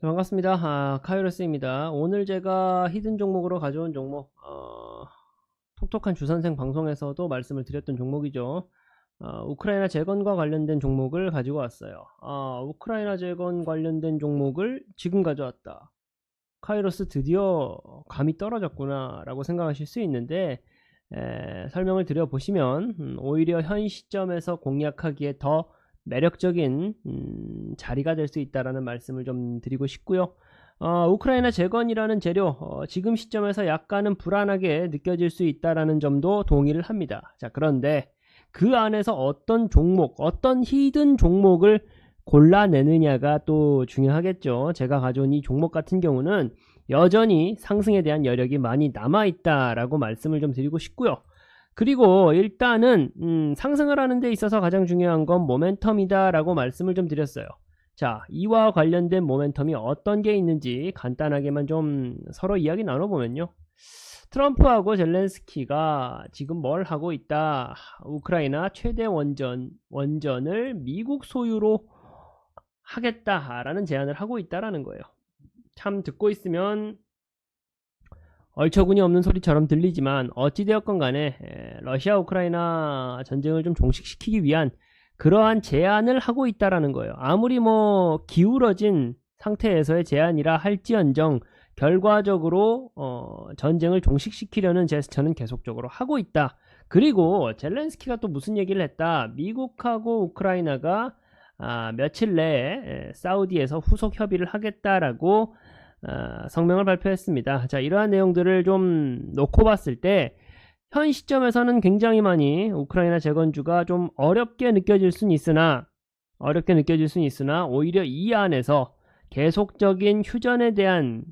자, 반갑습니다. 아, 카이로스입니다. 오늘 제가 히든 종목으로 가져온 종목, 어, 톡톡한 주선생 방송에서도 말씀을 드렸던 종목이죠. 어, 우크라이나 재건과 관련된 종목을 가지고 왔어요. 아, 우크라이나 재건 관련된 종목을 지금 가져왔다. 카이로스 드디어 감이 떨어졌구나 라고 생각하실 수 있는데 에, 설명을 드려보시면 음, 오히려 현 시점에서 공략하기에 더 매력적인 음, 자리가 될 수 있다라는 말씀을 좀 드리고 싶고요. 어, 우크라이나 재건이라는 재료 어, 지금 시점에서 약간은 불안하게 느껴질 수 있다라는 점도 동의를 합니다. 자 그런데 그 안에서 어떤 종목, 어떤 히든 종목을 골라내느냐가 또 중요하겠죠. 제가 가져온 이 종목 같은 경우는 여전히 상승에 대한 여력이 많이 남아있다라고 말씀을 좀 드리고 싶고요. 그리고 일단은 음, 상승을 하는 데 있어서 가장 중요한 건 모멘텀이다 라고 말씀을 좀 드렸어요. 자, 이와 관련된 모멘텀이 어떤 게 있는지 간단하게만 좀 서로 이야기 나눠보면요. 트럼프하고 젤렌스키가 지금 뭘 하고 있다. 우크라이나 최대 원전, 원전을 미국 소유로 하겠다라는 제안을 하고 있다라는 거예요. 참 듣고 있으면 얼처구니 없는 소리처럼 들리지만 어찌되었건 간에 러시아 우크라이나 전쟁을 좀 종식시키기 위한 그러한 제안을 하고 있다라는 거예요. 아무리 뭐 기울어진 상태에서의 제안이라 할지언정 결과적으로 어, 전쟁을 종식시키려는 제스처는 계속적으로 하고 있다. 그리고 젤렌스키가 또 무슨 얘기를 했다. 미국하고 우크라이나가 아, 며칠 내에 사우디에서 후속 협의를 하겠다라고 어, 성명을 발표했습니다. 자, 이러한 내용들을 좀 놓고 봤을 때, 현 시점에서는 굉장히 많이 우크라이나 재건주가 좀 어렵게 느껴질 수는 있으나, 어렵게 느껴질 수는 있으나, 오히려 이 안에서 계속적인 휴전에 대한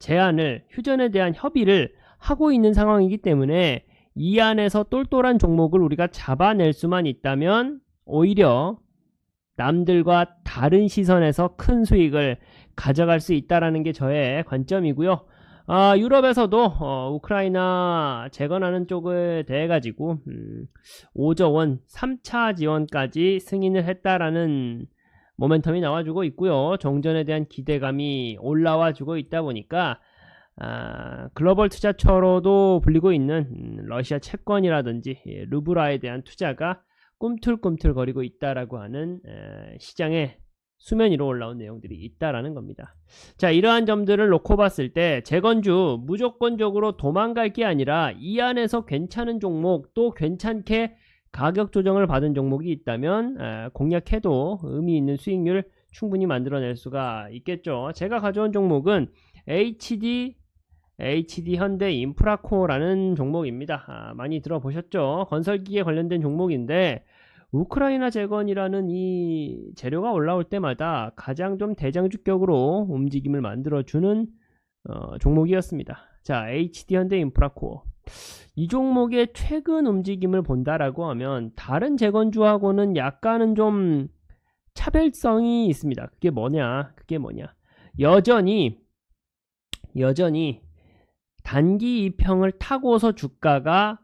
제안을, 휴전에 대한 협의를 하고 있는 상황이기 때문에, 이 안에서 똘똘한 종목을 우리가 잡아낼 수만 있다면, 오히려 남들과 다른 시선에서 큰 수익을 가져갈 수 있다라는 게 저의 관점이고요. 아, 유럽에서도 어, 우크라이나 재건하는 쪽을 대해 가지고 음, 5조 원 3차 지원까지 승인을 했다라는 모멘텀이 나와주고 있고요. 정전에 대한 기대감이 올라와주고 있다 보니까 아, 글로벌 투자처로도 불리고 있는 음, 러시아 채권이라든지 예, 루브라에 대한 투자가 꿈틀꿈틀거리고 있다라고 하는 에, 시장의 수면 위로 올라온 내용들이 있다라는 겁니다. 자, 이러한 점들을 놓고 봤을 때 재건주 무조건적으로 도망갈 게 아니라 이 안에서 괜찮은 종목 또 괜찮게 가격 조정을 받은 종목이 있다면 에, 공략해도 의미 있는 수익률 충분히 만들어낼 수가 있겠죠. 제가 가져온 종목은 HD HD 현대 인프라코라는 종목입니다. 아, 많이 들어보셨죠? 건설기에 관련된 종목인데 우크라이나 재건이라는 이 재료가 올라올 때마다 가장 좀 대장주격으로 움직임을 만들어주는 어, 종목이었습니다. 자, HD 현대 인프라코어. 이 종목의 최근 움직임을 본다라고 하면 다른 재건주하고는 약간은 좀 차별성이 있습니다. 그게 뭐냐? 그게 뭐냐? 여전히 여전히 단기 이평을 타고서 주가가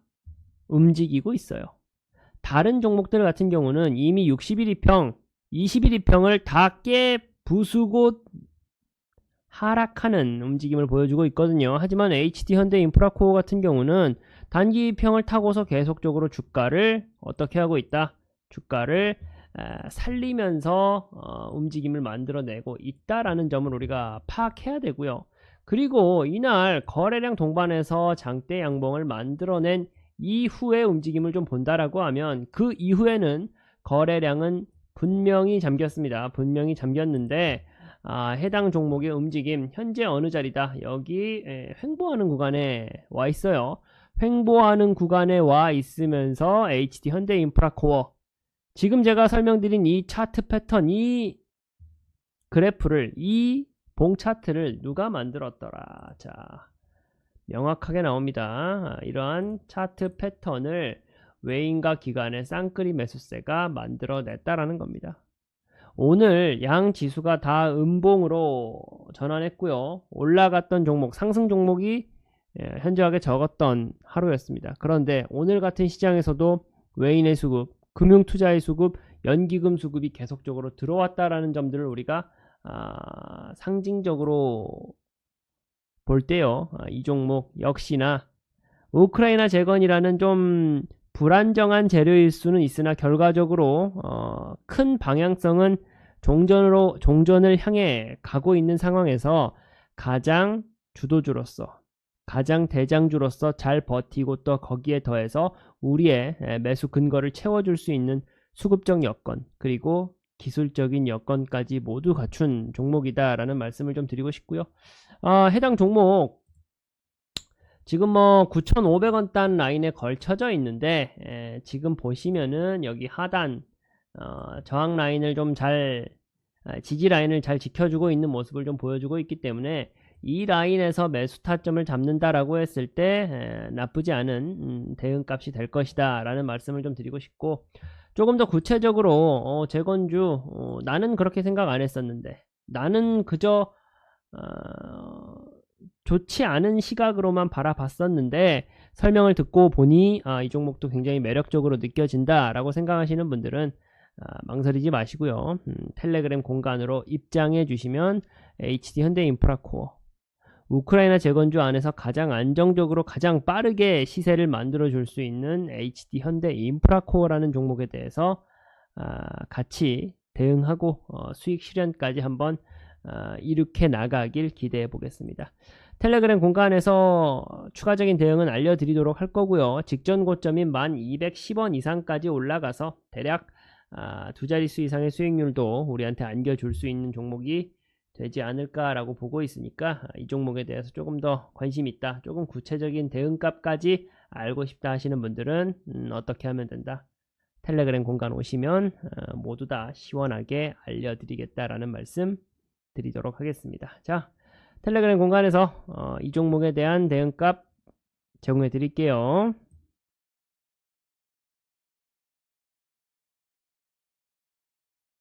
움직이고 있어요. 다른 종목들 같은 경우는 이미 60일 2평, 20일 2평을 다 깨 부수고 하락하는 움직임을 보여주고 있거든요. 하지만 HD 현대 인프라코어 같은 경우는 단기 평을 타고서 계속적으로 주가를 어떻게 하고 있다? 주가를 살리면서 어, 움직임을 만들어내고 있다라는 점을 우리가 파악해야 되고요. 그리고 이날 거래량 동반해서 장대 양봉을 만들어낸 이후의 움직임을 좀 본다라고 하면 그 이후에는 거래량은 분명히 잠겼습니다. 분명히 잠겼는데 아, 해당 종목의 움직임 현재 어느 자리다 여기 에, 횡보하는 구간에 와 있어요. 횡보하는 구간에 와 있으면서 HD 현대 인프라코어 지금 제가 설명드린 이 차트 패턴 이 그래프를 이 봉 차트를 누가 만들었더라 자 명확하게 나옵니다. 이러한 차트 패턴을 외인과 기관의 쌍끌이 매수세가 만들어냈다라는 겁니다. 오늘 양 지수가 다 음봉으로 전환했고요. 올라갔던 종목, 상승 종목이 예, 현저하게 적었던 하루였습니다. 그런데 오늘 같은 시장에서도 외인의 수급, 금융투자의 수급, 연기금 수급이 계속적으로 들어왔다라는 점들을 우리가 아, 상징적으로 볼 때요. 아, 이 종목 역시나 우크라이나 재건이라는 좀 불안정한 재료일 수는 있으나 결과적으로 어, 큰 방향성은 종전으로 종전을 향해 가고 있는 상황에서 가장 주도주로서 가장 대장주로서 잘 버티고 또 거기에 더해서 우리의 매수 근거를 채워줄 수 있는 수급적 여건 그리고 기술적인 여건까지 모두 갖춘 종목이다라는 말씀을 좀 드리고 싶고요. 아, 해당 종목. 지금 뭐 9,500원 단 라인에 걸쳐져 있는데 에, 지금 보시면은 여기 하단 어, 저항 라인을 좀 잘 지지 라인을 잘 지켜주고 있는 모습을 좀 보여주고 있기 때문에 이 라인에서 매수 타점을 잡는다라고 했을 때 에, 나쁘지 않은 음, 대응값이 될 것이다 라는 말씀을 좀 드리고 싶고 조금 더 구체적으로 어, 재건주 어, 나는 그렇게 생각 안 했었는데 나는 그저 어, 좋지 않은 시각으로만 바라봤었는데 설명을 듣고 보니 아, 이 종목도 굉장히 매력적으로 느껴진다라고 생각하시는 분들은 아, 망설이지 마시고요. 음, 텔레그램 공간으로 입장해 주시면 HD 현대인프라코어 우크라이나 재건주 안에서 가장 안정적으로 가장 빠르게 시세를 만들어 줄 수 있는 HD 현대 인프라코어라는 종목에 대해서 아, 같이 대응하고 어, 수익 실현까지 한번 아, 이렇게 나가길 기대해 보겠습니다. 텔레그램 공간에서 추가적인 대응은 알려드리도록 할 거고요. 직전 고점인 1210원 이상까지 올라가서 대략 아, 두 자릿수 이상의 수익률도 우리한테 안겨줄 수 있는 종목이 되지 않을까라고 보고 있으니까 이 종목에 대해서 조금 더 관심 있다, 조금 구체적인 대응값까지 알고 싶다 하시는 분들은 음, 어떻게 하면 된다? 텔레그램 공간 오시면 어, 모두 다 시원하게 알려드리겠다라는 말씀 드리도록 하겠습니다. 자, 텔레그램 공간에서 어, 이 종목에 대한 대응값 제공해 드릴게요.